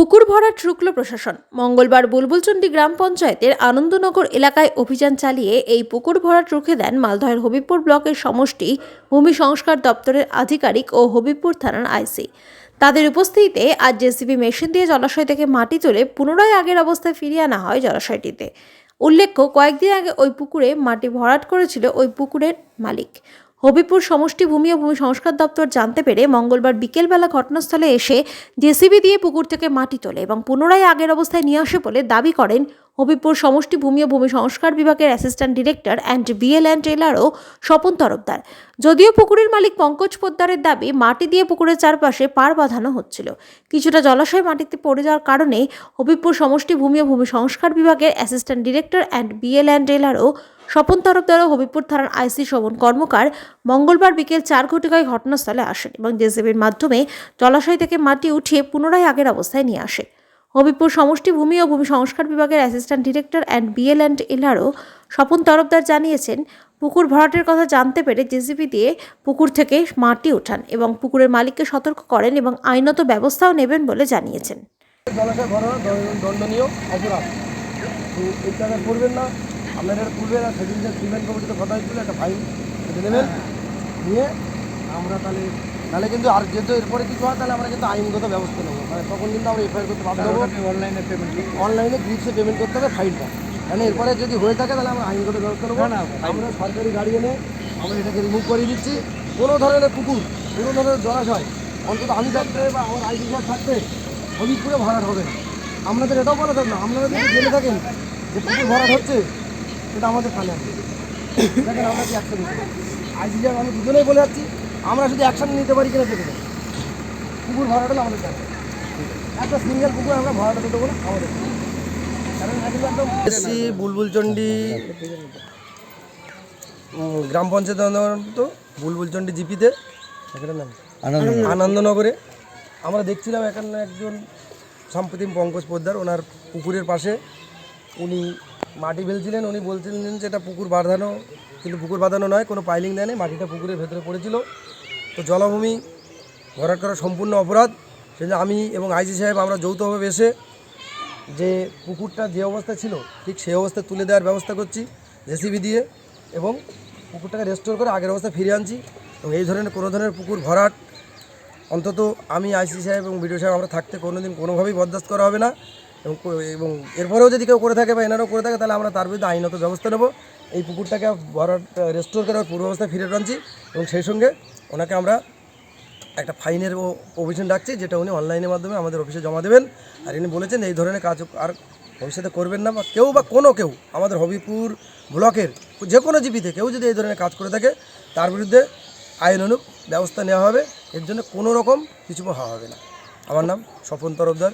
পুকুর ভরাট রুকল প্রশাসন। মঙ্গলবার বুলবুলচন্ডী গ্রাম পঞ্চায়েতের আনন্দনগর এলাকায় অভিযান চালিয়ে এই পুকুর ভরাট রুখে দেন মালদহের হবিবপুর ব্লকের সমষ্টি ভূমি সংস্কার দপ্তরের আধিকারিক ও হবিবপুর থানার আইসি। তাদের উপস্থিতিতে আজ জেসিবি মেশিন দিয়ে জলাশয় থেকে মাটি তুলে পুনরায় আগের অবস্থায় ফিরিয়ে আনা হয় জলাশয়টিতে। উল্লেখ্য, কয়েকদিন আগে ওই পুকুরে মাটি ভরাট করেছিল ওই পুকুরের মালিক। হবিপুর সমষ্টি ভূমি ও ভূমি সংস্কার দপ্তর জানতে পেরে মঙ্গলবার বিকেলবেলা ঘটনাস্থলে এসে জেসিবি দিয়ে পুকুর থেকে মাটি তোলে এবং পুনরায় আগের অবস্থায় নিয়ে আসে বলে দাবি করেন হবিপুর সমষ্টি ভূমি ও ভূমি সংস্কার বিভাগের assistant director and BL and টেলারও Swapan Tarafdar. যদিও পুকুরের মালিক পঙ্কজ পোদ্দারের দাবি, মাটি দিয়ে পুকুরের চারপাশে পার বাঁধানো হচ্ছিল। কিছুটা জলাশয় মাটিতে পড়ে যাওয়ার কারণে হবিপুর সমষ্টি ভূমি ও ভূমি সংস্কার বিভাগের assistant director and BL and টেলারও Swapan Tarafdar Habibpur থানার আইসি শোভন কর্মকার মঙ্গলবার বিকেল চার ঘটিকায় ঘটনাস্থলে আসেন এবং জেসিবির মাধ্যমে জলাশয় থেকে মাটি উঠিয়ে পুনরায় আগের অবস্থায় নিয়ে আসে। হবিপুর সমষ্টি ভূমি ও ভূমি সংস্কার বিভাগের assistant director and BL and এলারও Swapan Tarafdar জানিয়েছেন, পুকুর ভরাটের কথা জানতে পেরে জেসিবি দিয়ে পুকুর থেকে মাটি ওঠান এবং পুকুরের মালিককে সতর্ক করেন এবং আইনত ব্যবস্থাও নেবেন বলে জানিয়েছেন। জলাশয় দণ্ড- দণ্ডনীয় অপরাধ। করবেন না। আপনারা এটা তুলবেন আর সেদিন যে সিমেন্ট কমিটিতে কথা হয়েছিল একটা ফাইন কেটে নেবেন। নিয়ে আমরা তাহলে তাহলে কিন্তু আর যেহেতু এরপরে কিছু হয় তাহলে আমরা কিন্তু আইনগত ব্যবস্থা নেব। মানে তখন কিন্তু আমরা এফআইআর করতে বাধ্য হব। অনলাইনে পেমেন্ট অনলাইনে গ্রিপসে পেমেন্ট করতে হবে ফাইনটা কারণ এরপরে যদি হয়ে থাকে তাহলে আমরা আইনগত ব্যবস্থা নেব। না, না, আমরা সরকারি গাড়ি এনে আমরা এটাকে রিমুভ করে দিচ্ছি। কোনো ধরনের পুকুর কোনো ধরনের জলাশয় অন্তত আমি থাকতে বা আমার আইডি কার্ড থাকতে হবিপুরে ভরাট হবে না। আপনাদের এটাও বলা থাকবে না। আপনারা যদি জেনে থাকেন যে পুকুর ভরাট হচ্ছে সেটা আমাদের কানে আসবে দেখেন আমরা কি অ্যাকশন নিতে পারি আমি দুজনেই বলে যাচ্ছি আমরা শুধু অ্যাকশন নিতে পারি কিনা দেখে দেবো পুকুর ভরাট হলে আমাদের কাছে একটা সিঙ্গেল পুকুর আমরা ভরাট হতে দেবো না আমাদের কারণ এখন একদম এসছি বুলবুলচন্ডী গ্রাম পঞ্চায়েত অন্তর্গত বুলবুলচন্ডী জিপিতে। আনন্দনগরে। আমরা দেখছিলাম এখানে একজন সম্প্রতি পঙ্কজ পোদ্দার ওনার পুকুরের পাশে। উনি মাটি ফেলছিলেন, উনি বলছিলেন যে এটা পুকুর বাঁধানো, কিন্তু পুকুর বাঁধানো নয়, কোনো পাইলিং দেয়নি, মাটিটা পুকুরের ভেতরে পড়েছিল। তো জলাভূমি ভরাট করা সম্পূর্ণ অপরাধ। সেজন্য আমি এবং আইজি সাহেব আমরা যৌথভাবে এসে যে পুকুরটা যে অবস্থা ছিল, ঠিক সেই অবস্থায় তুলে দেওয়ার ব্যবস্থা করছি, জেসিবি দিয়ে, এবং পুকুরটাকে রেস্টোর করে আগের অবস্থায় ফিরে আনছি। এবং এই ধরনের, কোনো ধরনের পুকুর ভরাট, অন্তত আমি আইসি সাহেব এবং বিডিও সাহেব আমরা থাকতে কোনো দিন কোনোভাবেই বরদাস্ত করা হবে না। এবং এবং এরপরেও যদি কেউ করে থাকে বা এনারাও করে থাকে, তাহলে আমরা তার বিরুদ্ধে আইনত ব্যবস্থা নেব। এই পুকুরটাকে ভরাট রেস্টোর করে পূর্ব অবস্থায় ফিরে আনছি এবং সেই সঙ্গে ওনাকে আমরা একটা ফাইনের প্রভিশন ডাকছি, যেটা উনি অনলাইনের মাধ্যমে আমাদের অফিসে জমা দেবেন। আর ইনি বলেছেন এই ধরনের কাজ আর ভবিষ্যতে করবেন না, বা কেউ বা কোনো কেউ আমাদের হবিপুর ব্লকের যে কোনো জীবিতে কেউ যদি এই ধরনের কাজ করে থাকে, তার বিরুদ্ধে আইন অনুপ ব্যবস্থা নেওয়া হবে। এর জন্য কোনো রকম কিছু হওয়া হবে না। আমার নাম Swapan Tarafdar.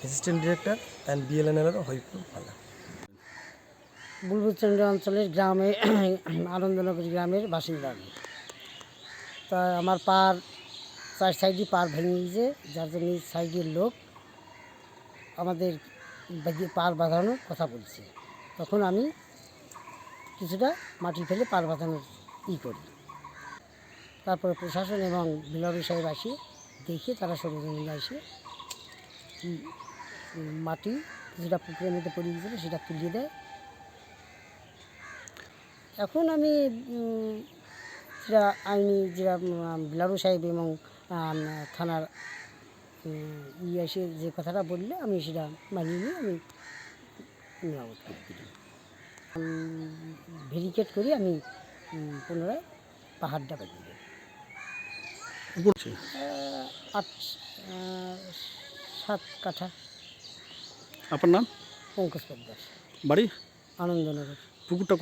Assistant director and BLNL Habibpur Malda Bulbulchandra অঞ্চলের গ্রামে, আনন্দনগর গ্রামের বাসিন্দা আমি। তা আমার পার, চার সাইডে পার ভেঙে গিয়েছে, যার জন্য সাইডের লোক আমাদের পার বাঁধানোর কথা বলছে। তখন আমি কিছুটা মাটি ফেলে পার বাঁধানোর ই করি। তারপরে প্রশাসন এবং বিলারু সাহেব আসে, দেখে তারা সরজমিনে আসে। মাটি যেটা পুকুরের মধ্যে পড়ে গিয়েছিল সেটা তুলিয়ে দেয়। এখন আমি যেটা আইনি যেটা বিলারু সাহেব এবং থানার ই এসে যে কথাটা বললে আমি সেটা মানিয়ে নিয়ে আমি করে ভেরিকেট করি আমি পুনরায় পাহাড়টা দিই আট সাত কাঠা। আপনার নাম? পঙ্কজ পদ্মার বাড়ি? আনন্দনগর। পুকুরটা